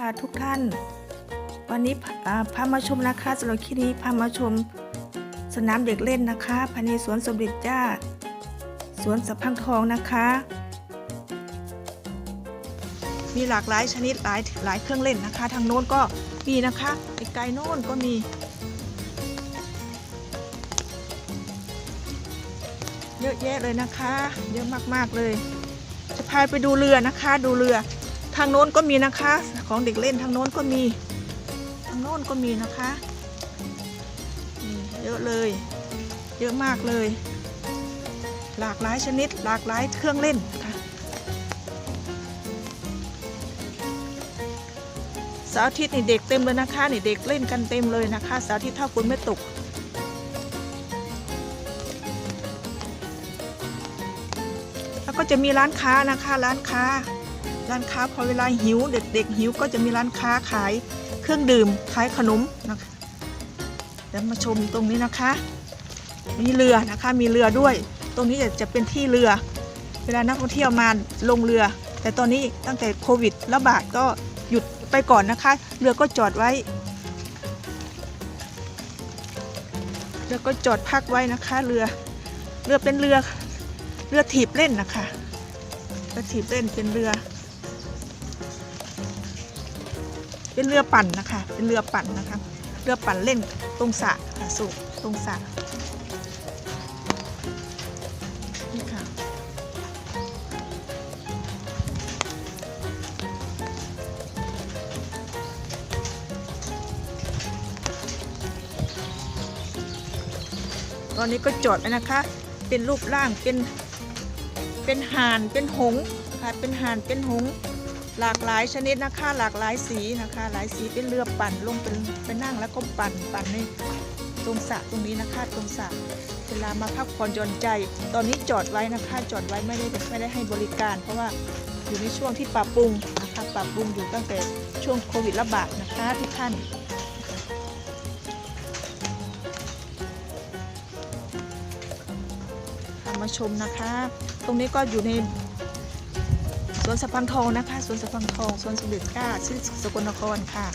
ค่ะทุกท่าน วันนี้พามาชมนะคะสำหรับคลิปนี้พามาชมสนามเด็กเล่นนะคะภายในสวนสมเด็จจ้า สวนสัพพังทองนะคะ มีหลากหลายชนิดหลายหลายเครื่องเล่นนะคะ ทางโน้นก็มีนะคะไกลๆโน้นก็มีเยอะแยะเลยนะคะ เยอะมากๆเลย จะพาไปดูเรือนะคะ ดูเรือ ทางโน้นก็มีนะคะ ของเด็กเล่นทางโน้นก็มี ทางโน้นก็มีนะคะนี่เยอะเลย เยอะมากเลย หลากหลายชนิด หลากหลายเครื่องเล่นค่ะเสาร์อาทิตย์นี่เด็กเต็มเลยนะคะนี่เด็กเล่นกันเต็มเลยนะคะเสาร์อาทิตย์ถ้าฝนไม่ตกแล้วก็จะมีร้านค้านะคะร้านค้า ร้านค้าพอเวลาหิวเด็กๆหิวก็จะมีร้านค้าขายเครื่องดื่มขายขนมนะคะเดี๋ยวมาชมตรงนี้นะคะ มีเรือนะคะ มีเรือด้วย ตรงนี้จะจะเป็นที่เรือ เวลานักท่องเที่ยวมาลงเรือ แต่ตอนนี้ตั้งแต่โควิดระบาดก็หยุดไปก่อนนะคะ เรือก็จอดไว้ เรือก็จอดพักไว้นะคะ เรือ เรือเป็นเรือ เรือถีบเล่นนะคะเรือถีบเล่นเป็นเรือ เป็นเรือปั่นนะคะ เป็นเรือปั่นนะคะ เรือปั่นเล่นตรงสระค่ะสุตรงสระนี่ค่ะตอนนี้ก็จอดแล้วนะคะ เป็นรูปร่างเป็นเป็นห่านเป็นหงส์ค่ะเป็นห่านเป็นหง หลากหลายชนิดนะคะ หลากหลายสีนะคะ หลายสีเป็นเรือปั่นลงเป็นเป็นนั่งแล้วก็ปั่นปั่นในตรงสระตรงนี้นะคะตรงสระเวลามาพักผ่อนหย่อนใจ ตอนนี้จอดไว้นะคะ จอดไว้ไม่ได้ไม่ได้ให้บริการ เพราะว่าอยู่ในช่วงที่ปรับปรุงนะคะปรับปรุงอยู่ตั้งแต่ช่วงโควิดระบาดนะคะทุกท่านมาชมนะคะ ตรงนี้ก็อยู่ใน สวนสะพังทองนะคะสวนสะพังทองสวนสมเด็จเจ้าชื่อสกลนครค่ะ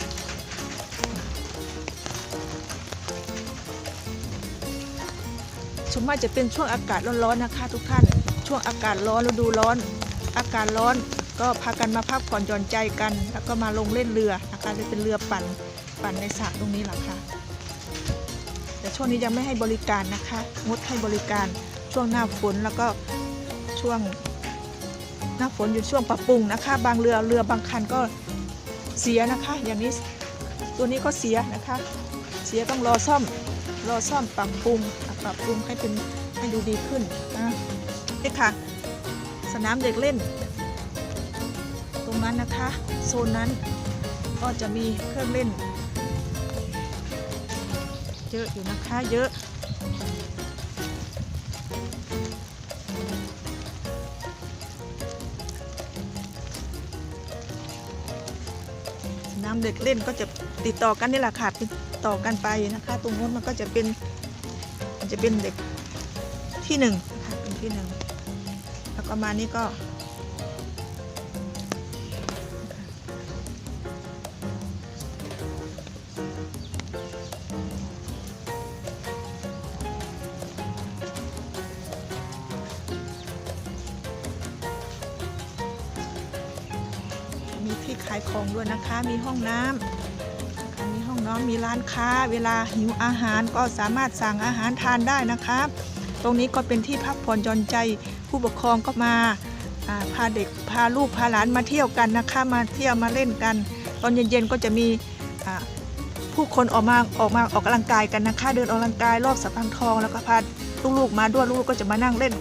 ชมว่าจะเป็นช่วงอากาศร้อนๆนะคะ ทุกท่าน ช่วงอากาศร้อนฤดูร้อน อากาศร้อนก็พากันมาพักผ่อนหย่อนใจกัน แล้วก็มาลงเล่นเรือนะคะเลยเป็นเรือปั่นปั่นในสระตรงนี้แหละค่ะแต่ช่วงนี้ยังไม่ให้บริการนะคะ งดให้บริการช่วงหน้าฝนแล้วก็ช่วง หน้าฝนอยู่ช่วงปรับปรุงนะคะ บางเรือเรือบางคันก็เสียนะคะ อย่างนี้ตัวนี้ก็เสียนะคะ เสียต้องรอซ่อมรอซ่อมปรับปรุงปรับปรุงให้เป็นให้ดูดีขึ้นนะนี่ค่ะ สนามเด็กเล่น ตรงนั้นนะคะ โซนนั้นก็จะมีเครื่องเล่น เยอะอยู่นะคะเยอะ นาเด็กเล่นก็จะติดต่อกันนี่แหละค่ะติดต่อกันไปนะคะ ตรงนู้นมันก็จะเป็นมันจะเป็นเด็กที่หนึ่งนะคะเป็นที่หนึ่งแล้วก็มานี่ก็ ขายของด้วยนะคะ มีห้องน้ำมีห้องน้ำมีร้านค้า เวลาหิวอาหารก็สามารถสั่งอาหารทานได้นะคะ ตรงนี้ก็เป็นที่พักผ่อนหย่อนใจ ผู้ปกครองก็มาพาเด็กพาลูกพาหลานมาเที่ยวกันนะคะ มาเที่ยวมาเล่นกัน ตอนเย็นๆก็จะมีผู้คนออกมาออกมาออกกำลังกายกันนะคะ เดินออกกำลังกายรอบสะพานทองแล้วก็พาลูกๆมาด้วยลูกก็จะมานั่งเล่น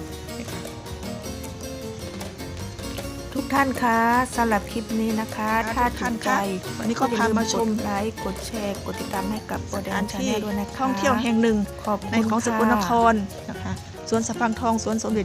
ทุกท่านคะสำหรับคลิปนี้นะคะค่ะถ้าทุกท่านถูกใจค่ะวันนี้ก็พามาชมกดไลค์กดแชร์ กดติดตามให้กับโปรสแดถานนชาที่แนลด้วยนะคะท่องเที่ยวแห่งหนึ่งขอบคุณในของสกลนคค่ะรนะคะสวนสะพังทองสวนสมเด็จ